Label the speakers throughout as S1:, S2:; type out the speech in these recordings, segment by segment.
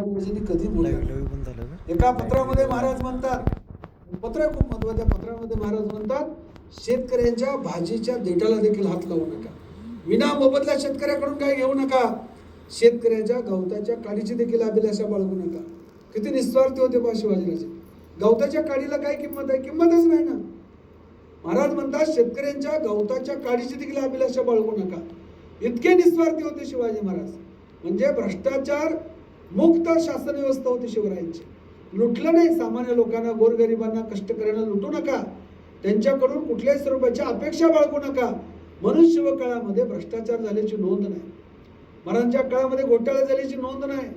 S1: महाराजांनी कधी एका पत्रामध्ये महाराज म्हणतात पत्र खूप महत्वाचं त्या पत्रामध्ये महाराज म्हणतात शेतकऱ्यांच्या भाजीच्या देठाला देखील हात लावू नका. विना मोबदल्या शेतकऱ्याकडून काही घेऊ नका. शेतकऱ्याच्या गवताच्या काडीची देखील अभिलाषा बाळगू नका. किती निस्वार्थी होते बा शिवाजीराजे. गवताच्या काडीला काय किंमत आहे? किंमतच नाही ना. महाराज म्हणतात शेतकऱ्यांच्या गवताच्या काडीची देखील अभिलाषा बाळगू नका. इतके निस्वार्थी होते शिवाजी महाराज. म्हणजे भ्रष्टाचार मुक्त शासन व्यवस्था होती शिवरायांची. लुटलं नाही सामान्य लोकांना गोरगरिबांना कष्टकऱ्यांना लुटू नका. त्यांच्याकडून कुठल्याही स्वरूपाची अपेक्षा बाळगू नका. म्हणून शिवकाळामध्ये भ्रष्टाचार झाल्याची नोंद नाही. मरांच्या काळामध्ये घोटाळे झाल्याची नोंद नाही.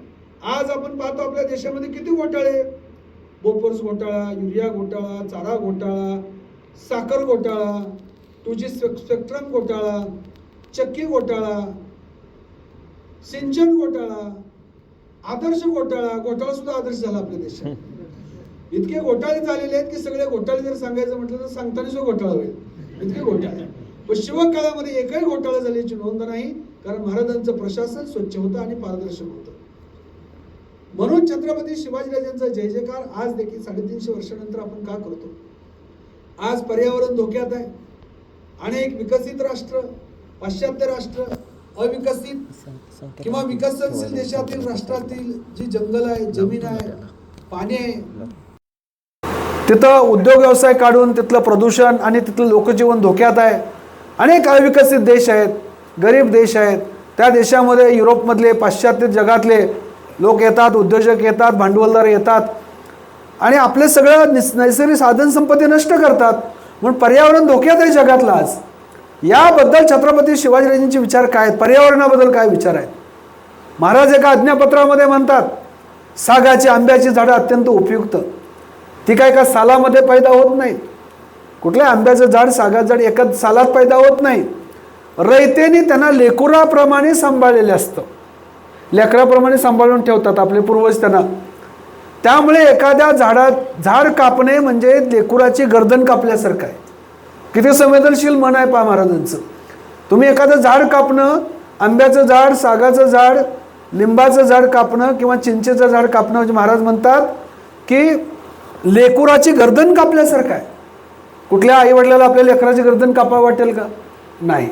S1: आज आपण पाहतो आपल्या देशामध्ये किती घोटाळे. बोफोर्स घोटाळा युरिया घोटाळा चारा घोटाळा साखर घोटाळा टू जी स्पेक्ट्रम घोटाळा चक्की घोटाळा सिंचन घोटाळा आदर्श घोटाळा घोटाळा सुद्धा आदर्श झाला आपल्या देशात. इतके घोटाळे झालेले आहेत की सगळे घोटाळे जर सांगायचं म्हटलं तर सांगताना सुद्धा घोटाळा होईल. इतके घोटाळे. पण शिवकाळामध्ये एकही घोटाळा झाल्याची नोंद नाही कारण महाराजांचं प्रशासन स्वच्छ होतं आणि पारदर्शक होतं. म्हणून छत्रपती शिवाजीराजांचा जय जयकार आज देखील साडेतीनशे वर्षानंतर आपण का करतो? आज पर्यावरण धोक्यात आहे. अनेक विकसित राष्ट्र पाश्चात्य राष्ट्र अविकसित किंवा विकसनशील देशातील राष्ट्रातील जी जंगल आहे जमीन आहे पाणी आहे. तिथं उद्योग व्यवसाय काढून तिथलं प्रदूषण आणि तिथलं लोकजीवन धोक्यात आहे. अनेक अविकसित देश आहेत गरीब देश आहेत. त्या देशामध्ये युरोपमधले पाश्चात्य जगातले लोक येतात उद्योजक येतात भांडवलदार येतात. आणि आपले सगळं निस नैसर्गिक साधनसंपत्ती नष्ट करतात. म्हणून पर्यावरण धोक्यात आहे जगातलं आज. याबद्दल छत्रपती शिवाजीराजेंचे विचार काय आहेत? पर्यावरणाबद्दल काय विचार आहेत? महाराज एका आज्ञापत्रामध्ये म्हणतात सागाची आंब्याची झाडं अत्यंत उपयुक्त. ती काय का सालामध्ये पैदा होत नाही कुठल्या आंब्याचं झाड सागाचं झाड एकाच सालात पैदा होत नाही. रयतेने त्यांना लेकुराप्रमाणे सांभाळलेलं असतं. लेकराप्रमाणे सांभाळून ठेवतात आपले पूर्वज त्यांना. त्यामुळे एखाद्या झाडात झाड कापणे म्हणजे लेकुराची गर्दन कापल्यासारखं आहे. किती संवेदनशील मन आहे पा महाराजांचं. तुम्ही एखादं झाड कापणं आंब्याचं झाड सागाचं झाड लिंबाचं झाड कापणं किंवा चिंचेचं झाड कापणं म्हणजे महाराज म्हणतात की लेकुराची गर्दन कापल्यासारखं आहे. कुठल्या आईवडिलाला आपल्या लेकराची गर्दन कापावं वाटेल का? नाही.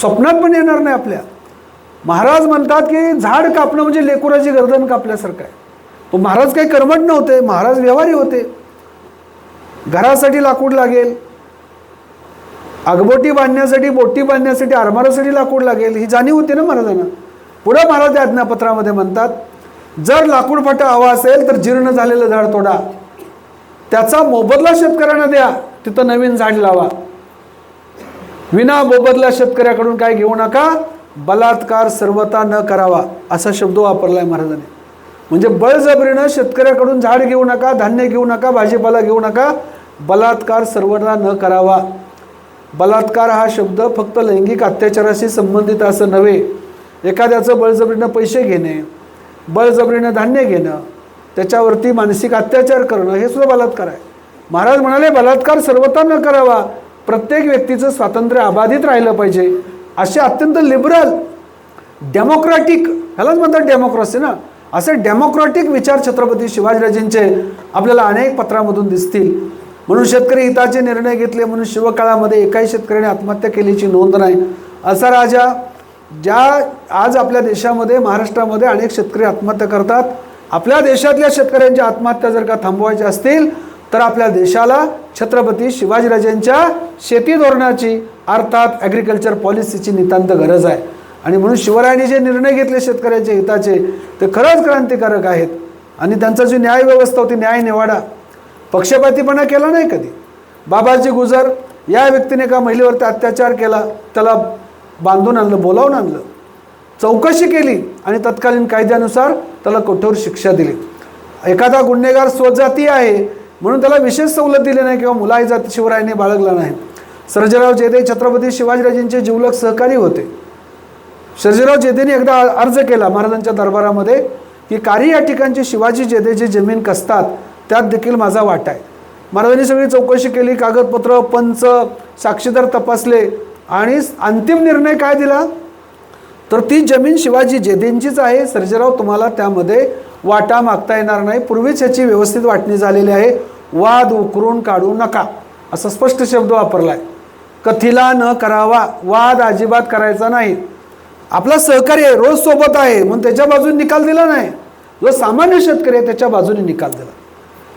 S1: स्वप्नात पण येणार नाही आपल्या. महाराज म्हणतात की झाड कापणं म्हणजे लेकुराची गर्दन कापल्यासारखं आहे. तो महाराज काही कर्मट नव्हते. महाराज व्यवहारी होते. घरासाठी लाकूड लागेल. आगबोटी बांधण्यासाठी बोटी बांधण्यासाठी आरमारासाठी लाकूड लागेल ही जाणीव होती ना महाराजांना? पुढं महाराज त्या आज्ञापत्रामध्ये म्हणतात जर लाकूड फाटा हवा असेल तर जीर्ण झालेलं झाड तोडा. त्याचा मोबदला शेतकऱ्यांना द्या तिथं नवीन झाड लावा. विना मोबदला शेतकऱ्याकडून काय घेऊ नका बलात्कार सर्वता न करावा असा शब्द वापरलाय महाराजांनी. म्हणजे बळजबरीनं शेतकऱ्याकडून झाड घेऊ नका धान्य घेऊ नका भाजीपाला घेऊ नका बलात्कार सर्वता न करावा. बलात्कार हा शब्द फक्त लैंगिक अत्याचाराशी संबंधित असं नव्हे. एखाद्याचं बळजबरीनं पैसे घेणे बळजबरीनं धान्य घेणं त्याच्यावरती मानसिक अत्याचार करणं हे सुद्धा बलात्कार आहे. महाराज म्हणाले बलात्कार सर्वता न करावा. प्रत्येक व्यक्तीचं स्वातंत्र्य अबाधित राहिलं पाहिजे. असे अत्यंत लिबरल डेमोक्रॅटिक ह्यालाच म्हणतात डेमोक्रेसी ना? असे डेमोक्रॅटिक विचार छत्रपती शिवाजीराजेंचे आपल्याला अनेक पत्रामधून दिसतील. म्हणून शेतकरी हिताचे निर्णय घेतले म्हणून शिवकाळामध्ये एकाही शेतकऱ्याने आत्महत्या केल्याची नोंद नाही. असा राजा ज्या आज आपल्या देशामध्ये महाराष्ट्रामध्ये अनेक शेतकरी आत्महत्या करतात आपल्या देशातल्या शेतकऱ्यांच्या आत्महत्या जर का थांबवायच्या असतील तर आपल्या देशाला छत्रपती शिवाजीराजांच्या शेती धोरणाची अर्थात ॲग्रिकल्चर पॉलिसीची नितांत गरज आहे. आणि म्हणून शिवरायांनी जे निर्णय घेतले शेतकऱ्यांच्या हिताचे ते खरंच क्रांतिकारक आहेत. आणि त्यांचा जी न्यायव्यवस्था होती न्याय निवाडा पक्षपातीपणा केला नाही कधी? बाबाजी गुजर या व्यक्तीने एका महिलेवरती अत्याचार केला? त्याला बांधून आणलं बोलावून आणलं. चौकशी केली आणि तत्कालीन कायद्यानुसार त्याला कठोर शिक्षा दिली. एखादा गुन्हेगार स्वजाती आहे म्हणून त्याला विशेष सवलत दिली नाही किंवा मुलाई जाती शिवरायाने बाळगला नाही. सर्जराव जेदे छत्रपती शिवाजीराजेंचे जिवलक सहकारी होते. सर्जराव जेदेने एकदा अर्ज केला महाराजांच्या दरबारामध्ये की कारी या ठिकाणची शिवाजी जेदे जी जमीन कसतात त्यात देखील माझा वाटा आहे. महाराजांनी सगळी चौकशी केली कागदपत्र पंच साक्षीदार तपासले आणि अंतिम निर्णय काय दिला? तर ती जमीन शिवाजी जेदेंचीच आहे. सर्जेराव तुम्हाला त्यामध्ये वाटा मागता येणार नाही. पूर्वीच ह्याची व्यवस्थित वाटणी झालेली आहे. वाद उकरून काढू नका असा स्पष्ट शब्द वापरला आहे कथीला न करावा वाद अजिबात करायचा नाही. आपला सहकार्य रोज सोबत आहे म्हणून त्याच्या बाजूने निकाल दिला नाही. जो सामान्य शेतकरी आहे त्याच्या बाजूने निकाल दिला.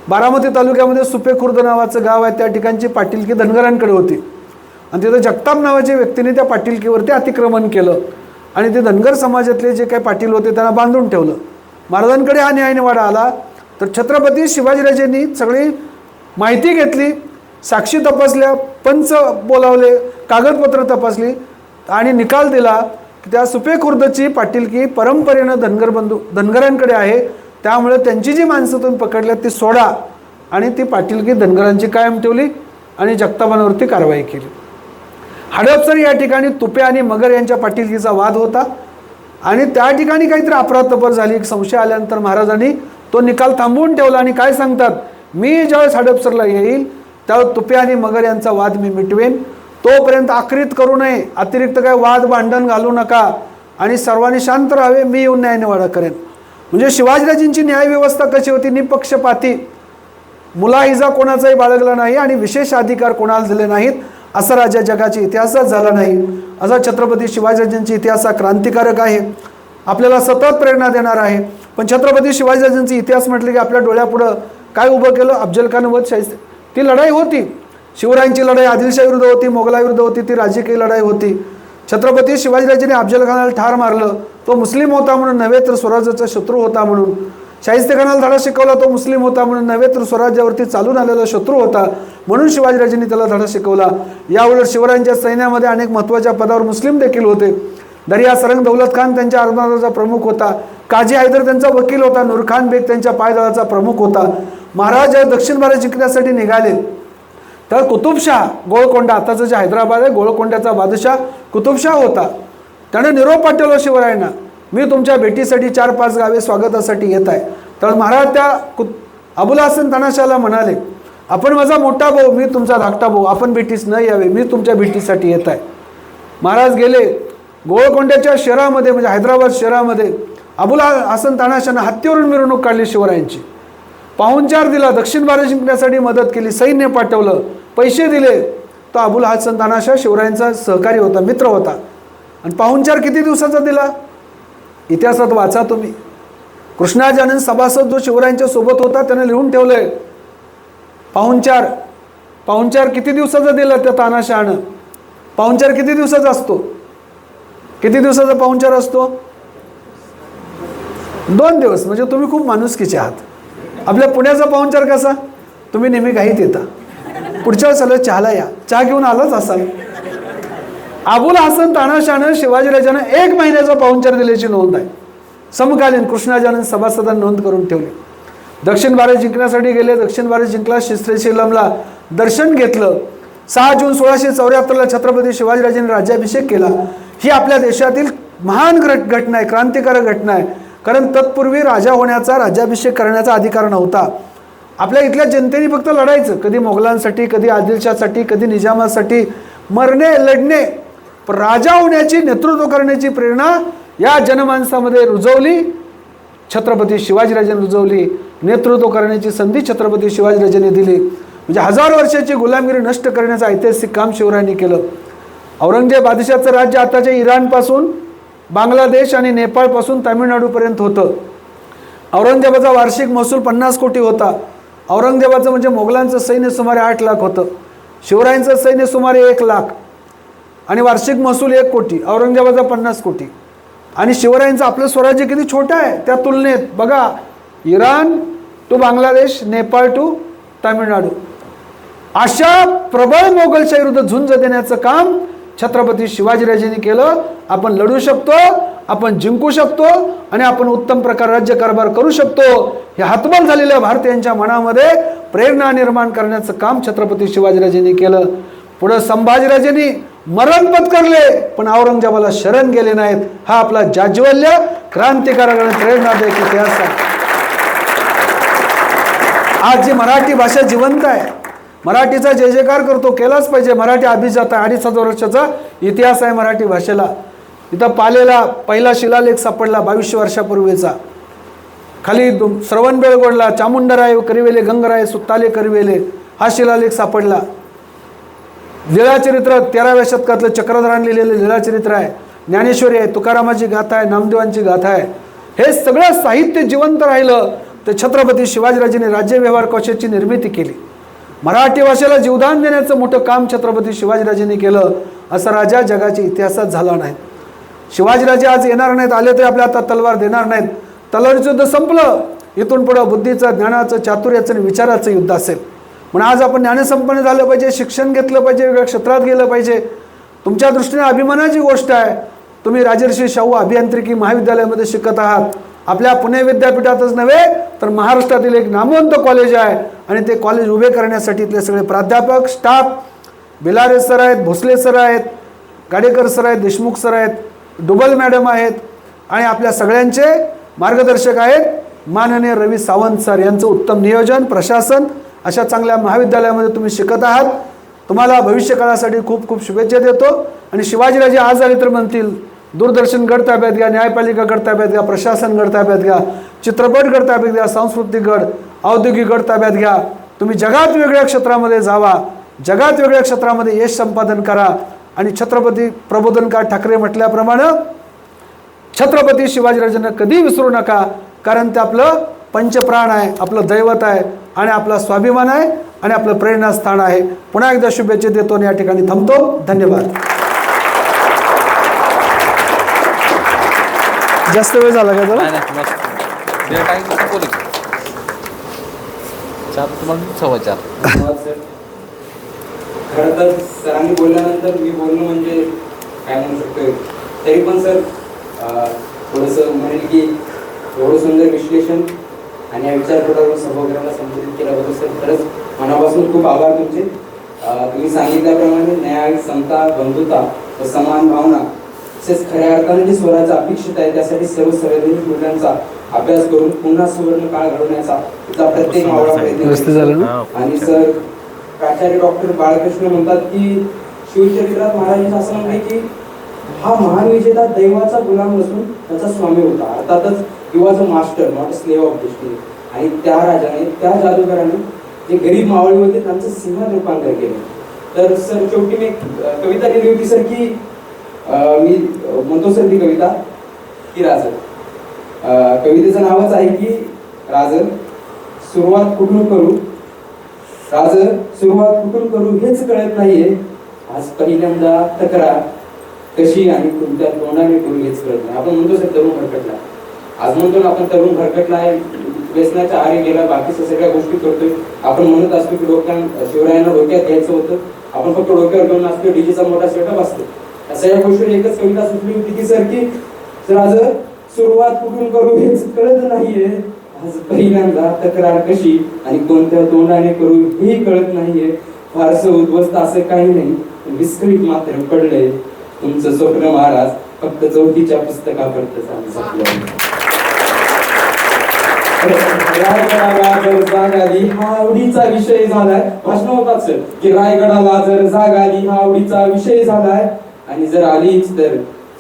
S1: बारामती तालुक्यामध्ये सुपे खुर्द नावाचं गाव आहे. त्या ठिकाणची पाटीलकी धनगरांकडे होती. आणि तिथं जगताप नावाच्या व्यक्तीने त्या पाटीलकीवरती अतिक्रमण केलं. आणि ते धनगर समाजातले जे काही पाटील होते त्यांना बांधून ठेवलं. महाराजांकडे हा न्यायनिवाडा आला. तर छत्रपती शिवाजीराजेंनी सगळी माहिती घेतली साक्षी तपासल्या पंच बोलावले कागदपत्र तपासली आणि निकाल दिला की त्या सुपे खुर्दची पाटीलकी परंपरेनं धनगर बंधू धनगरांकडे आहे. त्यामुळे त्यांची जी माणसं तुम्ही पकडल्यात ती सोडा आणि ती पाटीलकी धनगरांची कायम ठेवली आणि जगतापांवरती कारवाई केली. हडपसर या ठिकाणी तुपे आणि मगर यांच्या पाटीलकीचा वाद होता आणि त्या ठिकाणी काहीतरी अपराधपर झाली. एक संशय आल्यानंतर महाराजांनी तो निकाल थांबवून ठेवला आणि काय सांगतात? मी ज्यावेळेस हडपसरला येईल त्यावेळेस तुपे आणि मगर यांचा वाद मी मिटवेन. तोपर्यंत आक्रित करू नये. अतिरिक्त काय वाद भांडण घालू नका. आणि सर्वांनी शांत राहावे. मी येऊन न्यायनिवाडा करेन. म्हणजे शिवाजीराजेंची न्यायव्यवस्था कशी होती? निपक्षपाती. मुलाहिजा कोणाचाही बाळगला नाही आणि विशेष अधिकार कोणाला दिले नाहीत असा राजा जगाच्या इतिहासात झाला नाही. असा छत्रपती शिवाजीराजांचा इतिहास हा क्रांतिकारक आहे. आपल्याला सतत प्रेरणा देणार आहे. पण छत्रपती शिवाजीराजांचा इतिहास म्हटलं की आपल्या डोळ्यापुढं काय उभं केलं? अफजल खान शाहिस्ते ती लढाई होती. शिवरायांची लढाई आदिलशाहीविरुद्ध होती मोगलाविरुद्ध होती ती राजकीय लढाई होती. छत्रपती शिवाजीराजेने अफजल खानाला ठार मारलं. तो मुस्लिम होता म्हणून नव्हे तर स्वराज्याचा शत्रू होता म्हणून. शाहिस्ते खानाला धडा शिकवला तो मुस्लिम होता म्हणून नव्हे तर स्वराज्यावरती चालून आलेला शत्रू होता म्हणून शिवाजीराजेंनी त्याला धडा शिकवला. याउलट शिवरायांच्या सैन्यामध्ये अनेक महत्त्वाच्या पदावर मुस्लिम देखील होते. दर्या सरंग दौलत खान त्यांच्या आरमाराचा प्रमुख होता. काजी हैदर त्यांचा वकील होता. नूरखान बेग त्यांच्या पायदळाचा प्रमुख होता. महाराज दक्षिण भारत जिंकण्यासाठी निघाले. तर कुतुबशाह गोळकोंडा आताचं जे हैदराबाद आहे गोळकोंड्याचा बादशाह कुतुबशाह होता. त्याने निरोप पाठवला शिवरायांना. मी तुमच्या भेटीसाठी चार पाच गावे स्वागतासाठी येत आहे. तर महाराज त्या कुत अबुला हसन तनाशाला म्हणाले आपण माझा मोठा भाऊ मी तुमचा धाकटा भाऊ आपण भेटीस न यावे मी तुमच्या भेटीसाठी येत आहे. महाराज गेले गोळकोंड्याच्या शहरामध्ये म्हणजे हैदराबाद शहरामध्ये अबुला हसन तानाशानं हत्तीवरून मिरवणूक काढली शिवरायांची. पाहुणचार दिला दक्षिण भारत जिंकण्यासाठी मदत केली सैन्य पाठवलं पैसे दिले. तो अबुल हसन तानाशा शिवरायांचा सहकारी होता मित्र होता. आणि पाहुणचार किती दिवसाचा दिला? इतिहासात वाचा तुम्ही. कृष्णाजानंद सभासद जो शिवरायांच्या सोबत होता त्याने लिहून ठेवलंय. पाहुणचार पाहुणचार किती दिवसाचा दिला त्या तानाशहानं पाहुणचार किती दिवसाचा असतो? किती दिवसाचा पाहुणचार असतो? दोन दिवस म्हणजे तुम्ही खूप माणुसकीचे आहात. आपल्या पुण्याचा पाहुणचार कसा? तुम्ही नेहमी घाईत येता. पुढच्या वेळेस आलं चहाला या. चहा घेऊन आलाच असाल. अबुल हसन तानाशानं शिवाजीराजानं एक महिन्याचा पाहुणचार दिल्याची नोंद आहे. समकालीन कृष्णाजानंद सभासदांनी नोंद करून ठेवली. दक्षिण भारत जिंकण्यासाठी गेले दक्षिण भारत जिंकला शिस्त्रेशिलमला दर्शन घेतलं. सहा जून सोळाशे चौऱ्याहत्तरला छत्रपती शिवाजीराजांनी राज्याभिषेक केला. ही आपल्या देशातील महान घट घटना आहे क्रांतिकारक घटना आहे. कारण तत्पूर्वी राजा होण्याचा राज्याभिषेक करण्याचा अधिकार नव्हता. आपल्या इथल्या जनतेने फक्त लढायचं. कधी मोगलांसाठी कधी आदिलशासाठी कधी निजामासाठी. मरणे लढणे राजा होण्याची नेतृत्व करण्याची प्रेरणा या जनमानसामध्ये रुजवली. छत्रपती शिवाजीराजांनी रुजवली. नेतृत्व करण्याची संधी छत्रपती शिवाजीराजांनी दिली. म्हणजे हजार वर्षाची गुलामगिरी नष्ट करण्याचं ऐतिहासिक काम शिवरायांनी केलं. औरंगजेब आदिशाचं राज्य आताच्या इराणपासून बांगलादेश आणि नेपाळपासून तामिळनाडूपर्यंत होतं. औरंगजेबाचा वार्षिक महसूल पन्नास कोटी होता. औरंगजेबाचं म्हणजे मोगलांचं सैन्य सुमारे आठ लाख होतं. शिवरायांचं सैन्य सुमारे एक लाख. आणि वार्षिक महसूल एक कोटी औरंगजेबाचा पन्नास कोटी. आणि शिवरायांचं आपलं स्वराज्य किती छोटं आहे त्या तुलनेत बघा Iran to Bangladesh Nepal to Tamil Nadu. अशा प्रबळ मोगलशाही विरुद्ध झुंज देण्याचं काम छत्रपती शिवाजीराजेंनी केलं. आपण लढू शकतो आपण जिंकू शकतो आणि आपण उत्तम प्रकार राज्य कारभार करू शकतो. हे हातबल झालेल्या भारतीयांच्या मनामध्ये प्रेरणा निर्माण करण्याचं काम छत्रपती शिवाजीराजेंनी केलं. पुढं संभाजीराजेंनी मरण पत्करले पण औरंगजेबाला शरण गेले नाहीत. हा आपला जाज्वल्य क्रांतिकारकाने आणि प्रेरणादायक इतिहास आहे आज जी मराठी भाषा जिवंत आहे मराठीचा जय जयकार करतो केलाच पाहिजे. मराठी अभिजात आहे अडीच हजार वर्षाचा इतिहास आहे मराठी भाषेला. इथं पालेला पहिला शिलालेख सापडला बावीसशे वर्षापूर्वीचा. खाली दु- श्रवण बेळगोडला चामुंडराय करिवेले गंगराय सुत्ताले करिवेले हा शिलालेख सापडला. लीळाचरित्र तेराव्या शतकातलं चक्रधरान लिहिलेलं लीळाचरित्र आहे. ज्ञानेश्वरी आहे तुकारामाची गाथा आहे नामदेवांची गाथा आहे. हे सगळं साहित्य जिवंत राहिलं तर छत्रपती शिवाजीराजेने राज्यव्यवहार कौशलची निर्मिती केली. मराठी भाषेला जीवदान देण्याचं मोठं काम छत्रपती शिवाजीराजेंनी केलं असा राजा जगाच्या इतिहासात झाला नाही. शिवाजीराजे आज येणार नाहीत आले तरी आपल्या आता तलवार देणार नाहीत. तलवारीचं युद्ध संपलं इथून पुढं बुद्धीचं ज्ञानाचं चातुर्याचं आणि विचाराचं युद्ध असेल. म्हणून आज आपण ज्ञानसंपन्न झालं पाहिजे शिक्षण घेतलं पाहिजे वेगळ्या क्षेत्रात गेलं पाहिजे. तुमच्या दृष्टीने अभिमानाची गोष्ट आहे. तुम्ही राजर्षी शाहू अभियांत्रिकी महाविद्यालयामध्ये शिकत आहात. आपल्या पुणे विद्यापीठातच नव्हे तर महाराष्ट्रातील एक नामवंत कॉलेज आहे. आणि ते कॉलेज उभे करण्यासाठी इथले सगळे प्राध्यापक स्टाफ बिलारे सर आहेत भोसले सर आहेत गाडेकर सर आहेत देशमुख सर आहेत डुबल मॅडम आहेत. आणि आपल्या सगळ्यांचे मार्गदर्शक आहेत माननीय रवी सावंत सर यांचं उत्तम नियोजन प्रशासन अशा चांगल्या महाविद्यालयामध्ये तुम्ही शिकत आहात. तुम्हाला भविष्यकाळासाठी खूप खूप शुभेच्छा देतो. आणि शिवाजीराजे आज तर म्हणतील दूरदर्शन गड ताब्यात घ्या न्यायपालिका गड ताब्यात घ्या प्रशासन गड ताब्यात घ्या चित्रपट गड ताब्यात घ्या सांस्कृतिक गड औद्योगिक गड ताब्यात घ्या तुम्ही जगात वेगळ्या क्षेत्रामध्ये जावा. जगात वेगळ्या क्षेत्रामध्ये यश संपादन करा. आणि छत्रपती प्रबोधनकार ठाकरे म्हटल्याप्रमाणे छत्रपती शिवाजीराजांना कधी विसरू नका कारण ते आपलं पंचप्राण आहे आपलं दैवत आहे. आणि आपला स्वाभिमान आहे आणि आपलं प्रेरणास्थान आहे. पुन्हा एकदा शुभेच्छा देतो आणि या ठिकाणी थांबतो. धन्यवाद. जास्त वेळ झाला का जरा?
S2: खरं तर सरांनी बोलल्यानंतर मी बोलणं म्हणजे काय म्हणू शकतो तरी पण सर थोडंसं म्हणेल की एवढं सुंदर विश्लेषण आणि या विचारपटावरून सभागृहाला संबोधित केल्याबद्दल सर खरंच मनापासून खूप आभार तुमचे. तुम्ही सांगितल्याप्रमाणे न्याय समता बंधुता व समान भावना तसेच खऱ्या अर्थाने जे स्वराचं अपेक्षित आहे त्यासाठी सर्व संवैधानिक मूल्यांचा अभ्यास करून पुन्हा सुवर्ण काळ घडवण्याचा तिचा प्रत्येक मावळा प्रयत्न आणि सर प्राचार्य डॉक्टर बाळकृष्ण म्हणतात की शिवचरित्रात महाराजांचं असं म्हणणं आहे की हा महान विजेता दैवाचा गुलाम नसून त्याचा स्वामी होता. अर्थातच युवाचा master not slave of destiny आणि त्या राजाने त्या जादूगाराने जे गरीब मावळी होते त्यांचं सिंहात रूपांतर केलं. तर सर शेवटी मी कविता लिहिली होती सर की मी म्हणतो सर ती कविता की राजन. कवितेचं नावच आहे की राजन सुरुवात कुठून करू? राज सुरुवात कुठून करू हेच कळत नाहीये. आज पहिल्यांदा तक्रार कशी आणि कोणत्या तोंडाने करू हेच कळत नाही. आपण म्हणतो सर तरुण भरकटला आज म्हणतो आपण तरुण भरकटला आहे व्यसनाच्या आरे गेला बाकीच्या सगळ्या गोष्टी करतोय. आपण म्हणत असतो की डोक्या शिवरायांना डोक्यात घ्यायचं होतं. आपण फक्त डोक्यावर घेऊन असतो डीजेचा मोठा सेटअप असतो. अशा या गोष्टीवर एकच कविता सुचली होती की सर की सर आज सुरुवात कुठून करू हेच कळत नाहीये. आज पहिल्यांदा तक्रार कशी आणि कोणत्या तोंडाने करू हेही कळत नाहीये. फारसं उद्ध्वस्त असं काही नाही. विस्कळीत मात्र पडलंय. तुमचं स्वप्न महाराज फक्त चौथीच्या पुस्तकापर्यंत आम्ही रायगडाला जर जाग आली हा आवडीचा विषय झालाय भाषण होताच की रायगडाला जर जाग आली हा आवडीचा विषय झालाय आणि जर आलीच तर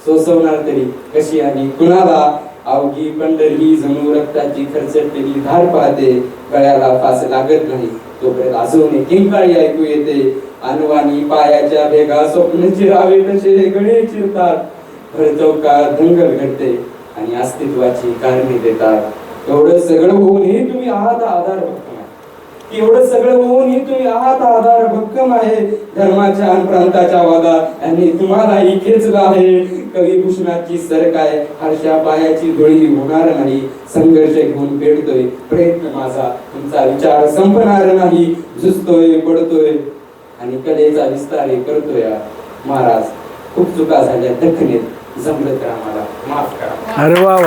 S2: सोसवणार तरी कशी आली कुणाला अवघी पंढरी जणू रक्ताची खरचटलेली धार पाहते गळ्याला फास लागत नाही तोपर्यंत अजून किंकाळी ऐकू येते अनवाणी पायाच्या भेगा स्वप्न चिरावे तसे गळे चिरतात भर चौकात दंगल घडते आणि अस्तित्वाची कारणे देतात एवढं सगळं होऊनही तुम्ही आहात आधार भक्कम एवढं सगळं होऊनही तुम्ही आहात आधार भक्कम आहे. धर्माच्या आणि प्रांताच्या वादात आणि तुम्हाला खेचलं आहे कवी भूषणाची सरक आहे. हर्षा पायाची धुळी होणार नाही. संघर्ष घेऊन पेडतोय प्रयत्न माझा. तुमचा विचार संपणार नाही. झुजतोय पडतोय आणि कलेचा विस्तार हे करतोय. महाराज खूप चुका झाल्या. दखनेत जमलं तर आम्हाला माफ करा.
S1: अरे वा.